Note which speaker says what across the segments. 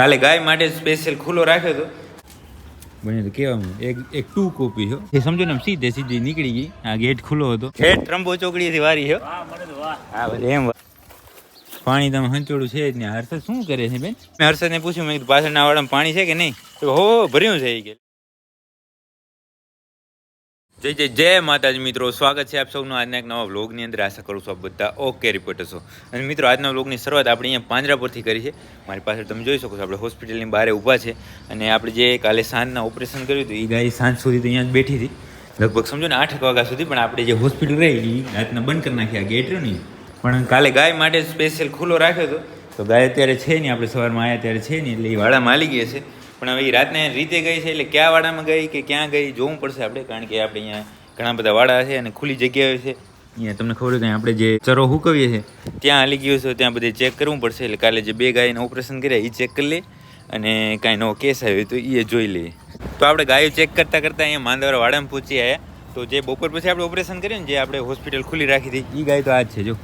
Speaker 1: કાલે ગાય માટે સ્પેશિયલ ખુલ્લો રાખ્યો હતો. બને તો કહેવામાં એક એક ટુ કોપી છો એ સમજો ને સીધે સીધી નીકળી ગઈ. આ ગેટ ખુલ્લો હતો. ઠેઠ ત્રંબો ચોકડીથી વારી છે હા. એમ પાણી તમે હંચોડું છે જ ને. હર્ષદ શું કરે છે બેન? મેં હર્ષદને પૂછ્યું મેં પાછળના વાળામાં પાણી છે કે નહીં? તો હો ભર્યું છે એ કે જય જય જય માતાજી મિત્રો, સ્વાગત છે આપ સૌનું આજના એક નવા વ્લોગની અંદર. આશા કરું છું આપ બધા ઓકે રિપોર્ટર અને મિત્રો, આજના વ્લોગની શરૂઆત આપણે અહીંયા પાંજરા પરથી કરી છે. મારી પાસે તમે જોઈ શકો છો, આપણે હોસ્પિટલની બહાર ઊભા છે. અને આપણે જે કાલે સાંજના ઓપરેશન કર્યું હતું, એ ગાય સાંજ સુધી તો અહીંયા જ બેઠી હતી. લગભગ સમજો ને આઠ વાગ્યા સુધી પણ આપણે જે હોસ્પિટલ રહી, એ રાતના બંધ કરી નાખ્યા ગેટ નહીં પણ કાલે ગાય માટે સ્પેશિયલ ખુલ્લો રાખ્યો હતો. તો ગાય અત્યારે છે નહીં આપણે સવારમાં આવ્યા ત્યારે છે નહીં એટલે એ વાળા માલી ગયા છે. પણ હવે એ રાતને રીતે ગઈ છે એટલે ક્યાં વાડામાં ગઈ કે ક્યાં ગઈ જોવું પડશે આપણે, કારણ કે આપણે અહીંયા ઘણા બધા વાડા છે અને ખુલ્લી જગ્યાઓ છે. અહીંયા તમને ખબર કે આપણે જે ચરો હુકવીએ છીએ, ત્યાં હાલી ગયો છે, ત્યાં બધે ચેક કરવું પડશે. એટલે કાલે જે બે ગાયને ઓપરેશન કર્યા એ ચેક કરી લે અને કાંઈ નવો કેસ આવ્યો તો એ જોઈ લઈએ તો આપણે ગાયો ચેક કરતાં કરતાં અહીંયા માંદવાડા વાડામાં પહોંચી આવ્યા તો જે બપોર પછી આપણે ઓપરેશન કર્યું ને, જે આપણે હોસ્પિટલ ખુલ્લી રાખી હતી એ ગાય તો આ જ છે, જો.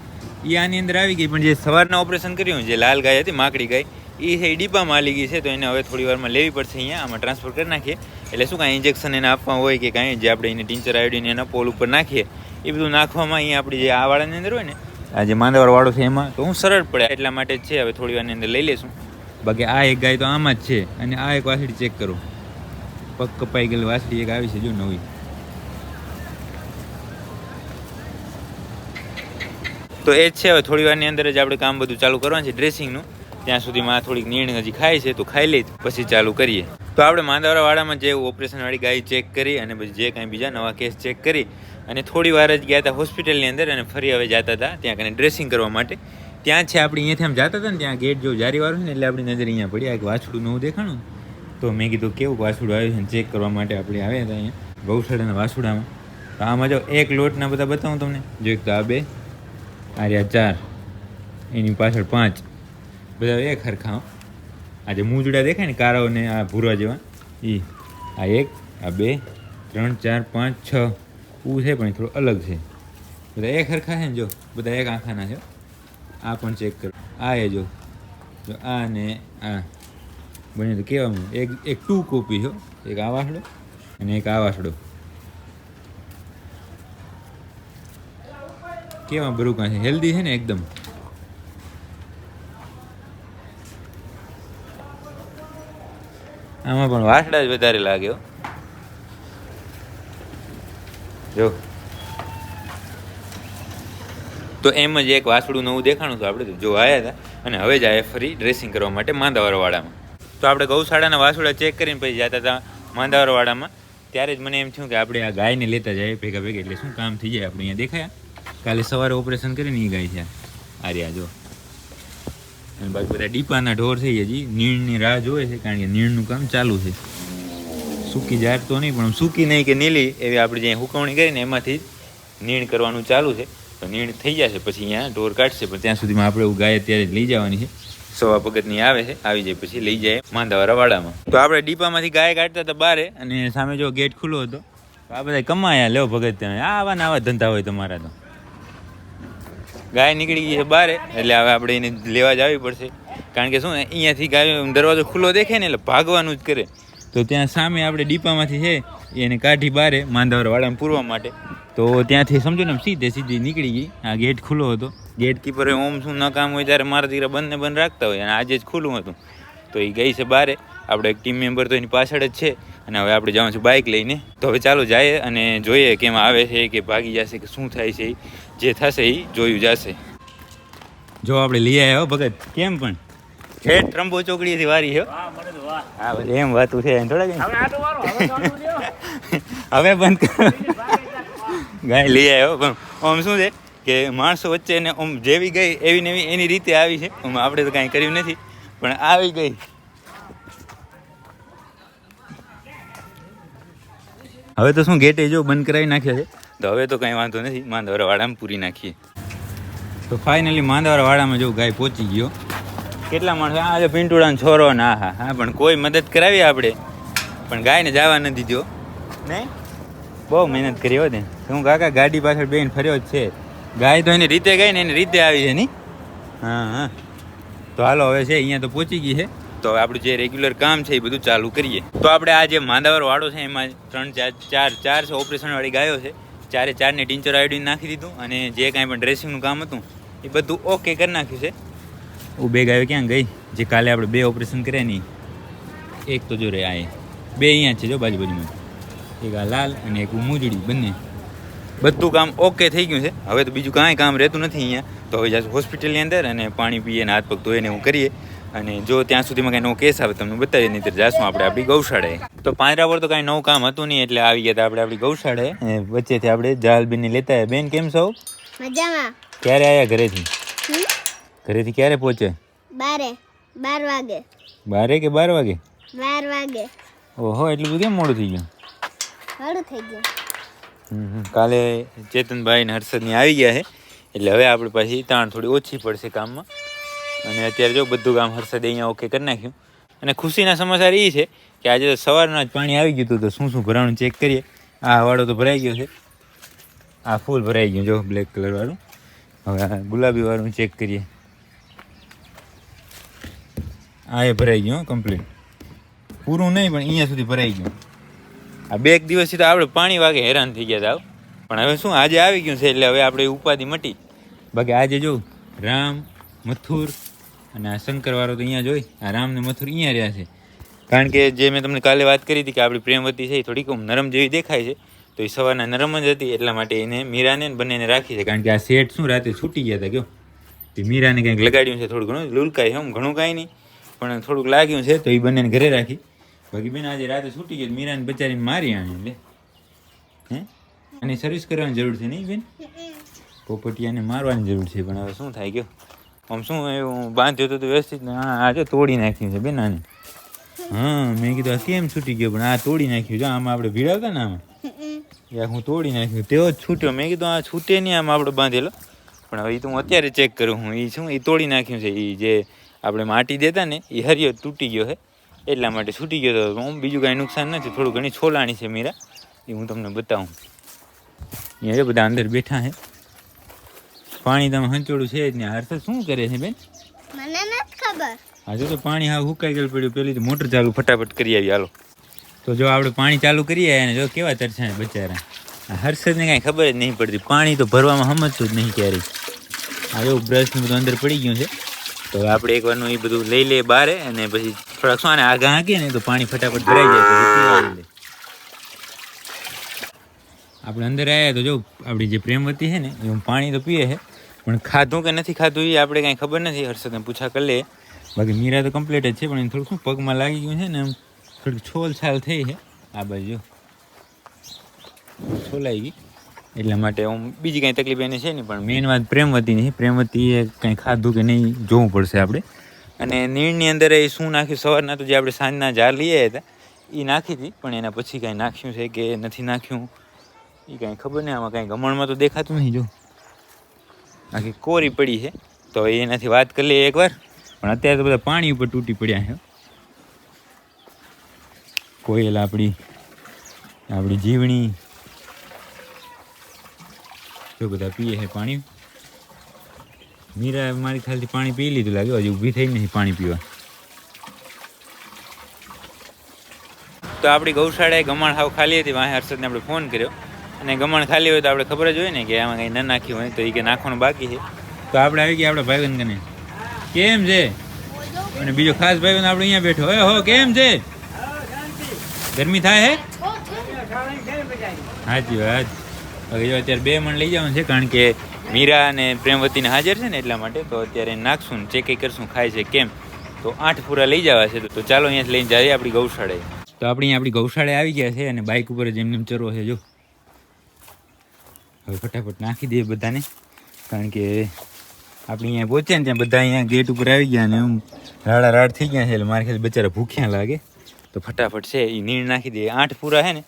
Speaker 1: એ આની અંદર આવી ગઈ, પણ જે સવારના ઓપરેશન કર્યું, જે લાલ ગાય હતી, માકડી ગાય એ છે એ ડીપામાં આલી ગઈ છે, તો એને હવે થોડી વારમાં લેવી પડશે અહીંયા. આમાં ટ્રાન્સફર કરી નાખીએ. એટલે શું કાંઈ ઇન્જેક્શન એને આપવા હોય કે કાંઈ, જે આપણે એને ટીંચર આયોડીન એના પોલ ઉપર નાખીએ એ બધું નાખવામાં અહીંયા આપણી જે આ વાળાની અંદર હોય ને, આ જે માંદવાળવાળો છે એમાં, તો હું સરળ પડે. એટલા માટે જ છે, હવે થોડી વારની અંદર લઈ લેશું બાકી આ એક ગાય તો આમાં જ છે. અને આ એક વાસડી ચેક કરો. પગ કપાઈ ગયેલી વાસડી એક આવી છે, જો નવી. તો એ જ છે, હવે થોડી વારની અંદર જ આપણે કામ બધું ચાલુ કરવાનું છે ડ્રેસિંગનું ત્યાં સુધીમાં થોડીક નીણ હજી ખાય છે, તો ખાઈ લઈ પછી ચાલુ કરીએ. તો આપણે માંદવાડા વાળામાં જે ઓપરેશન વાળી ગાય ચેક કરી અને પછી જે કાંઈ બીજા નવા કેસ ચેક કરી અને થોડી વાર જ ગયા હતા હોસ્પિટલની અંદર અને ફરી હવે જતા હતા ત્યાં કને ડ્રેસિંગ કરવા માટે. ત્યાં છે આપણે અહીંયાથી આમ જતા હતા ને ત્યાં ગેટ જો જારીવાળું છે ને એટલે આપણી નજર અહીંયા પડી. આ વાછડું નવું દેખાણું. તો મેં કીધું કેવું વાછડું આવ્યું છે ચેક કરવા માટે આપણે આવ્યા હતા અહીંયા ગૌશાળાના વાછુડામાં. તો આમાં જો એક લોટના બધા બતાવું તમને. જો એક તો આ બે, આ રહ્યા ચાર, એની પાછળ પાંચ બધા એક હરખા આ જે મૂંજડા દેખાય ને કારાઓ ને આ ભૂરા જેવા. એ આ એક, આ બે, ત્રણ, ચાર, પાંચ, છ. ઉ છે પણ થોડું અલગ છે. બધા એક હરખા છે ને જો? બધા એક આંખાના છે આ પણ ચેક કરો. આ એ જો. જો આ ને આ. બને તો કહેવામાં એક એક ટુ કોપી છો એક આ વાસડો અને એક આ વાસડો કેવા બરું છે? હેલ્ધી છે ને એકદમ? આમાં પણ વાસડા જ વધારે લાગ્યો જો. તો એમ જ એક વાસડું નવું દેખાણું હતું આપણે જો આવ્યા હતા અને હવે જ આવ્યા ફરી ડ્રેસિંગ કરવા માટે માંદાવરવાડામાં. તો આપણે ગૌશાળાના વાસુડા ચેક કરીને પછી જતા હતા માંદાવરવાડામાં. ત્યારે જ મને એમ થયું કે આપણે આ ગાયને લેતા જઈએ ભેગા ભેગા, એટલે શું કામ થઈ જાય આપણે અહીંયા દેખાયા? કાલે સવારે ઓપરેશન કરીને એ ગાય છે. આ રહ્યા જો. અને બાકી બધા ડીપાના ઢોર છે હજી. નીણની રાહ જોવે છે કારણ કે નીણનું કામ ચાલુ છે. સૂકી જાર તો નહીં, પણ સૂકી નહીં કે નીલી એવી આપણે જ્યાં હુકવણી કરીને એમાંથી નીણ કરવાનું ચાલુ છે. તો નીણ થઈ જશે, પછી અહીંયા ઢોર કાઢશે, પણ ત્યાં સુધીમાં આપણે એવું ગાય અત્યારે લઈ જવાની છે. સવા પગતની આવે છે, આવી જાય, પછી લઈ જાય માંદાવાળા વાડામાં તો આપણે ડીપામાંથી ગાય કાઢતા હતા બારે, અને સામે જો ગેટ ખુલ્લો હતો, તો આ બધા કમાયા લેવો ભગત તમે. આવા ને આવા ધંધા હોય તમારા તો. ગાય નીકળી ગઈ છે બહાર એટલે હવે આપણે એને લેવા જ આવી પડશે. કારણ કે શું, અહીંયાથી ગાય દરવાજો ખુલ્લો દેખે ને એટલે ભાગવાનું જ કરે. તો ત્યાં સામે આપણે ડીપામાંથી છે, એને કાઢી બારે માંદાવર વાડામાં પૂરવા માટે. તો ત્યાંથી સમજો ને સીધે સીધી નીકળી ગઈ. આ ગેટ ખુલ્લો હતો. ગેટ કીપરે ઓમ શું ન કામ હોય ત્યારે મારા દીકરા બંને બંધ રાખતા હોય અને આજે જ ખુલ્લું હતું. તો એ ગઈ છે બારે. આપણે એક ટીમ મેમ્બર તો એની પાછળ જ છે. અને હવે આપણે જવાનું છે બાઇક લઈને. તો હવે ચાલો જઈએ અને જોઈએ કેમ આવે છે, કે ભાગી જશે, કે શું થાય છે. જે થશે એ જોયું જશે. જો આપણે લઈ આવ્યા હો ભગત કેમ પણ? ઠેઠ ત્રંબો ચોકડીએથી વારી છે હો. એમ વાતું છે એમ થોડા હવે બંધ કરો. ગાય લઈ આવ્યો પણ આમ શું છે કે માણસો વચ્ચે ને આમ જેવી ગઈ એવી ને એવી એની રીતે આવી છે. આમ આપણે તો કાંઈ કર્યું નથી પણ આવી ગઈ. હવે તો શું ગેટે જો બંધ કરાવી નાખ્યા છે? તો હવે તો કંઈ વાંધો નથી માંદવારા વાડામાં પૂરી નાખીએ. તો ફાઇનલી માંદવારા વાડામાં જો ગાય પહોંચી ગયો. કેટલા માણસો? આજે પિંટુડાનો છોરો ના હા હા પણ કોઈ મદદ કરાવી આપણે? પણ ગાયને જવા નથી દીધો. નહીં બહુ મહેનત કરી હો ને હું કાકા ગાડી પાછળ બેન ફર્યો જ છે. ગાય તો એની રીતે ગઈ ને એની રીતે આવી છે નહીં હા હા. તો હાલો હવે છે અહીંયા તો પહોંચી ગઈ છે. તો આપણું જે રેગ્યુલર કામ છે એ બધું ચાલુ કરીએ. તો આપણે આ જે માંદાવર વાળો છે એમાં ત્રણ ચાર ચાર ચાર છે ઓપરેશનવાળી ગાયો છે. ચારે ચારને ટીંચર આયોડીન નાખી દીધું અને જે કાંઈ પણ ડ્રેસિંગનું કામ હતું એ બધું ઓકે કરી નાખ્યું છે. હું બે ગાયો ક્યાં ગઈ? જે કાલે આપણે બે ઓપરેશન કર્યા નહીં એક તો જો રે આ. બે અહીંયા છે જો બાજુ બાજુમાં એક આ લાલ અને એક મુજડી બંને. બધું કામ ઓકે થઈ ગયું છે. હવે તો બીજું કાંઈ કામ રહેતું નથી અહીંયા. તો હવે જાશું હોસ્પિટલની અંદર અને પાણી પીએ અને હાથ પગ ધોઈને હું કરીએ. અને જો ત્યાં સુધીમાં કાંઈ નવો કેસ આવે તમને બતાવીએ નહીં જાશું આપણે આપણી ગૌશાળાએ તો પાંજરા પર તો કાંઈ નવું કામ હતું નહીં એટલે આવી ગયા હતા આપણે આપણી ગૌશાળાએ વચ્ચેથી આપણે જાલબેનને લેતા બેન કેમ છો?
Speaker 2: મજામાં.
Speaker 1: ક્યારે આવ્યા ઘરેથી? ઘરેથી ક્યારે પહોંચે
Speaker 2: બારે. બાર વાગે.
Speaker 1: બારે કે બાર વાગે?
Speaker 2: બાર વાગે.
Speaker 1: ઓહો એટલું બધું કેમ મોડું થઈ ગયું?
Speaker 2: મોડું થઈ ગયું.
Speaker 1: કાલે ચેતનભાઈ ને હર્ષદની આવી ગયા છે. એટલે હવે આપણે પાછી તાણ થોડી ઓછી પડશે કામમાં. અને અત્યારે જો બધું કામ હર્ષદે અહીંયા ઓકે કરી નાખ્યું. અને ખુશીના સમાચાર એ છે કે આજે સવારના જ પાણી આવી ગયું હતું, તો શું શું ભરાણું ચેક કરીએ. આ વાળો તો ભરાઈ ગયો છે. આ ફૂલ ભરાઈ ગયું, જો બ્લેક કલર વાળું. હવે આ ગુલાબી ચેક કરીએ. આ એ ભરાઈ ગયું કમ્પ્લીટ પૂરું નહીં, પણ અહીંયા સુધી ભરાઈ ગયું. આ બે એક દિવસથી તો આપણે પાણી વાગે હેરાન થઈ ગયા હતા પણ હવે શું, આજે આવી ગયું છે, એટલે હવે આપણે ઉપાધિ મટી. બાકી આજે જો રામ, મથુર અને આ શંકરવાળો તો અહીંયા જોઈ આ રામ ને મથુર અહીંયા રહ્યા છે. કારણ કે જે મેં તમને કાલે વાત કરી હતી કે આપણી પ્રેમવતી છે એ થોડીક નરમ જેવી દેખાય છે તો એ સવારના નરમ જ હતી એટલા માટે એને મીરાને બંનેને રાખી છે. કારણ કે આ સેટ શું રાતે છૂટી ગયા હતા કયો? તે મીરાને કંઈક લગાડ્યું છે થોડું ઘણું. લુલકાય છે આમ ઘણું કાંઈ નહીં પણ થોડુંક લાગ્યું છે તો એ બંનેને ઘરે રાખી. બાકી બેન આજે રાતે છૂટી ગઈ મીરાને બચારીને મારી આણે લે. હે? અને સર્વિસ કરવાની જરૂર છે નહીં બેન? પોપટિયાને મારવાની જરૂર છે પણ હવે શું થાય ગયો આમ શું એવું બાંધ્યો તો તો વ્યવસ્થિત ને હા આ જો તોડી નાખ્યું છે બેન આને. હા મેં કીધું આ કેમ છૂટી ગયો? પણ આ તોડી નાખ્યું જો આમાં આપણે ભીડાવતા ને આમાં? યાર હું તોડી નાખ્યું તેવો જ છૂટ્યો. મેં કીધું આ છૂટે નહીં આમ આપણે બાંધેલો. પણ હવે એ તો હું અત્યારે ચેક કરું હું એ શું એ તોડી નાખ્યું છે એ જે આપણે માટી દેતા ને એ હરિયો તૂટી ગયો છે. એટલા માટે છૂટી ગયો તો હું બીજું કાંઈ નુકસાન નથી. થોડું ઘણી છોલાણી છે મીરા. એ હું તમને બતાવું. અહીંયા એ બધા અંદર બેઠા છે. પાણી તમે હંચોડું છે જ નહીં. હર્ષદ શું કરે છે બેન?
Speaker 2: મને નથી ખબર.
Speaker 1: હજુ તો પાણી હા હુકાઈ ગયેલું પડ્યું. પેલી તો મોટર ચાલુ ફટાફટ કરી આવી. હાલો. તો જો આપણે પાણી ચાલુ કરીએ અને જો કેવા તરછા બચારા. હર્ષદને કાંઈ ખબર જ નહીં પડતી. પાણી તો ભરવામાં સમજતું જ નહીં ક્યારેય. આ એવું બ્રશનું બધું અંદર પડી ગયું છે. તો આપણે એકવારનું એ બધું લઈ લઈએ બારે અને પછી થોડાક શું આગા હાંકીએ ને તો પાણી ફટાફટ ભરાઈ જાય આપણે અંદર આવ્યા તો જો આપણી જે પ્રેમવતી છે ને એ પાણી તો પીએ છે. પણ ખાધું કે નથી ખાધું એ આપણે કાંઈ ખબર નથી, હર્ષદને પૂછા કરી લે બાકી મીરા તો કમ્પ્લીટ જ છે, પણ એને થોડું શું પગમાં લાગી ગયું છે ને, એમ થોડીક છોલ છાલ થઈ છે. આ બાજુ છોલાઈ ગઈ. એટલા માટે હું બીજી કાંઈ તકલીફ એને છે નહીં, પણ મેઇન વાત પ્રેમવતી નહીં પ્રેમવતીએ કંઈ ખાધું કે નહીં, જોવું પડશે આપણે. અને નીણની અંદર એ શું નાખ્યું? સવારના તો જે આપણે સાંજના જાર લઈએ હતા, એ નાખી હતી, પણ એના પછી કાંઈ નાખ્યું છે કે નથી નાખ્યું? એ કાંઈ ખબર નહીં, આમાં કાંઈ ગમણમાં તો દેખાતું નહીં, જો. આખી કોરી પડી છે. તો હવે એનાથી વાત કરી લઈએ એકવાર. પણ અત્યારે તો બધા પાણી ઉપર તૂટી પડ્યા છે. કોયલ આપણી આપણી જીવણી. જો બધા પીએ છે પાણી. મીરા મારી ખ્યાલથી પાણી પી લીધું લાગે, હજી ઊભી થઈ નથી પાણી પીવા. તો આપણી ગૌશાળાએ ગમાણ હાવ ખાલી હતી વાંહે હર્ષદને આપણે ફોન કર્યો. અને ગમણ ખાલી હોય તો આપણે ખબર જ હોય ને કે આમાં કંઈ ન નાખ્યું હોય તો એ કે નાખવાનું બાકી છે. તો આપણે આવી ગયા આપણે ભાઈબંધ કને. કેમ છે? અને બીજો ખાસ ભાઈબંધ આપણે અહીંયા બેઠો. હોય હો, કેમ છે? ગરમી થાય હે? હાજી વાત. હવે જો અત્યારે બે મણ લઈ જવાનું છે, કારણ કે મીરા અને પ્રેમવતીને હાજર છે ને એટલા માટે, તો અત્યારે નાખશું ને ચેક કરશું, ખાય છે કેમ. તો આઠ પૂરા લઈ જવા છે, તો ચાલો અહીંયાથી લઈને જઈએ આપણી ગૌશાળાએ. તો આપણે અહીંયા આપણી ગૌશાળાએ આવી ગયા છે અને બાઇક ઉપર જેમ જેમ ચરો છે, જો. હવે ફટાફટ નાખી દઈએ બધાને. કારણ કે આપણે અહીંયા પહોંચ્યા ને ત્યાં બધા અહીંયા ગેટ ઉપર આવી ગયા અને એમ રાડા રાડ થઈ ગયા છે એટલે મારે ખ્યાલ બચારા ભૂખ્યા લાગે. તો ફટાફટ છે એ નીણ નાખી દઈએ. આઠ પૂરા છે ને,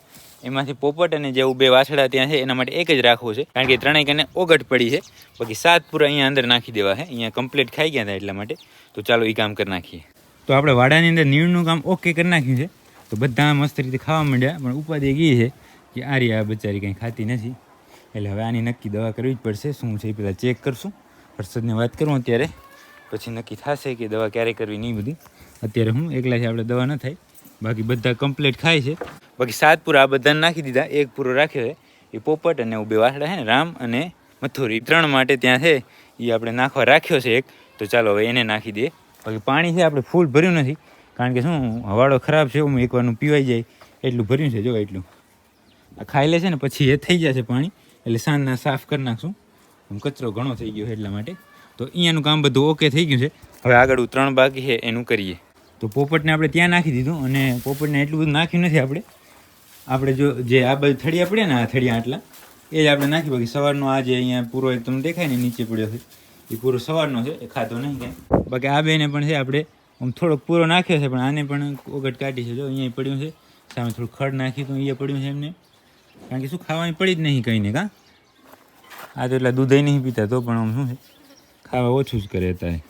Speaker 1: એમાંથી પોપટ અને જેવું બે વાછડા ત્યાં છે, એના માટે એક જ રાખવું છે. કારણ કે ત્રણેય કને ઓગટ પડી છે. બાકી સાત પૂરા અહીંયા અંદર નાખી દેવા છે. અહીંયા કમ્પ્લીટ ખાઈ ગયા હતા એટલા માટે. તો ચાલો એ કામ કરી નાખીએ. તો આપણે વાડાની અંદર નીણનું કામ ઓકે કરી નાખ્યું છે. તો બધા મસ્ત રીતે ખાવા માંડ્યા, પણ ઉપાધિ એ છે કે આ આ બચારી કંઈ ખાતી નથી. એટલે હવે આની નક્કી દવા કરવી જ પડશે, શું છે એ પહેલાં ચેક કરશું. હર્ષદને વાત કરું અત્યારે, પછી નક્કી થશે કે દવા ક્યારે કરવી નહીં બધી. અત્યારે હું એકલાથી આપણે દવા ન થાય, બાકી બધા કમ્પ્લીટ ખાય છે. બાકી સાત પૂરા આ બધાને નાખી દીધા, એક પૂરો રાખ્યો છે. એ પોપટ અને બે વાસડા છે ને, રામ અને મથુરી ત્રણ માટે ત્યાં છે એ આપણે નાખવા રાખ્યો છે એક. તો ચાલો હવે એને નાખી દઈએ. બાકી પાણી છે, આપણે ફૂલ ભર્યું નથી. કારણ કે શું, હવાડો ખરાબ છે, હું એકવારનું પીવાઈ જાય, એટલું ભર્યું છે, જો એટલું. આ ખાઈ લે છે ને, પછી એ થઈ જશે પાણી. એટલે સાંજના સાફ કરી નાખશું. આમ કચરો ઘણો થઈ ગયો એટલા માટે. તો અહીંયાનું કામ બધું ઓકે થઈ ગયું છે. હવે આગળ ત્રણ બાકી છે, એનું કરીએ. તો પોપટને આપણે ત્યાં નાખી દીધું અને પોપટને એટલું બધું નાખ્યું નથી આપણે. આપણે જો જે આ બાજુ થળિયા પડ્યા ને આ થળિયા આટલા, એ જ આપણે નાખી બાકી. સવારનો આ જે અહીંયા પૂરો એક તમને દેખાય ને નીચે પડ્યો છે. એ પૂરો સવારનો છે, એ ખાતો નહીં કાંઈ. બાકી આ બેને પણ છે, આપણે આમ થોડોક પૂરો નાખ્યો છે, પણ આને પણ ઓગટ કાઢી છે. જો અહીંયા પડ્યું છે, સામે થોડું ખડ નાખ્યું તો અહીંયા પડ્યું છે એમને. કારણ કે શું ખાવાની પડી જ નહીં કંઈ કા? આ તો એટલા દૂધ નહીં પીતા તો પણ આમ શું છે? ખાવા ઓછું જ કરે અત્યારે.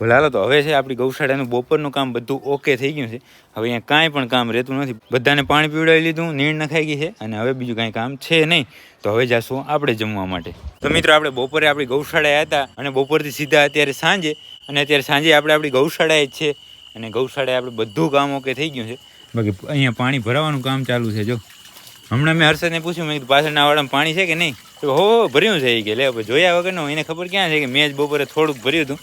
Speaker 1: ભલે તો હવે છે આપણી ગૌશાળાનું બપોરનું કામ બધું ઓકે થઈ ગયું છે. હવે અહીંયા કાંઈ પણ કામ રહેતું નથી. બધાને પાણી પીવડાવી લીધું, નીણ નખાઈ ગઈ છે અને હવે બીજું કાંઈ કામ છે નહીં. તો હવે જાશું આપણે જમવા માટે. તો મિત્રો, આપણે બપોરે આપણી ગૌશાળાએ હતા અને બપોરથી સીધા અત્યારે સાંજે. અને અત્યારે સાંજે આપણે આપણી ગૌશાળાએ જ છે. અને ગૌશાળાએ આપણે બધું કામ ઓકે થઈ ગયું છે. બાકી અહીંયા પાણી ભરાવાનું કામ ચાલુ છે, જો. હમણાં મેં હર્ષદને પૂછ્યું, મેં પાછળના વાળામાં પાણી છે કે નહીં? તો હો ભર્યું છે એ કે. લે જોયા વગરનો એને ખબર ક્યાં છે કે મેં જ બપોરે થોડુંક ભર્યું હતું.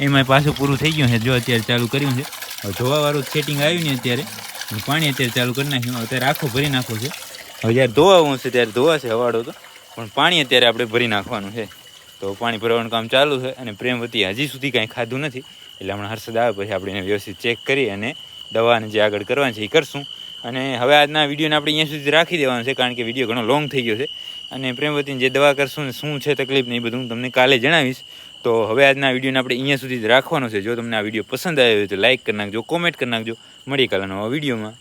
Speaker 1: એમાં પાછું પૂરું થઈ ગયું છે, જો અત્યારે ચાલુ કર્યું છે. હવે જોવાવાળું સેટિંગ આવ્યું ને અત્યારે. પાણી અત્યારે ચાલુ કરી નાખ્યું. અત્યારે આખું ભરી નાખવું છે. હવે જ્યારે ધોવાવું છે ત્યારે ધોવાશે હવાડો તો. પણ પાણી અત્યારે આપણે ભરી નાખવાનું છે. તો પાણી ભરવાનું કામ ચાલુ છે અને પ્રેમવતી હજી સુધી કાંઈ ખાધું નથી. એટલે હમણાં હર્ષદ આવે, પછી આપણે એને વ્યવસ્થિત ચેક કરી અને દવાને જે આગળ કરવાની છે એ કરશું. અને હવે આજના વિડીયોને આપણે અહીંયા સુધી રાખી દેવાનું છે, કારણ કે વીડિયો ઘણો લોંગ થઈ ગયો છે. અને પ્રેમવતીને જે દવા કરશું ને શું છે તકલીફ ને એ બધું હું તમને કાલે જણાવીશ. તો હવે આજના વિડીયોને આપણે અહીંયા સુધી જ રાખવાનો છે. જો તમને આ વીડિયો પસંદ આવ્યો હોય તો લાઇક કરી નાખજો, કોમેન્ટ કરી નાખજો. મળીએ કાલે નવા વિડીયોમાં.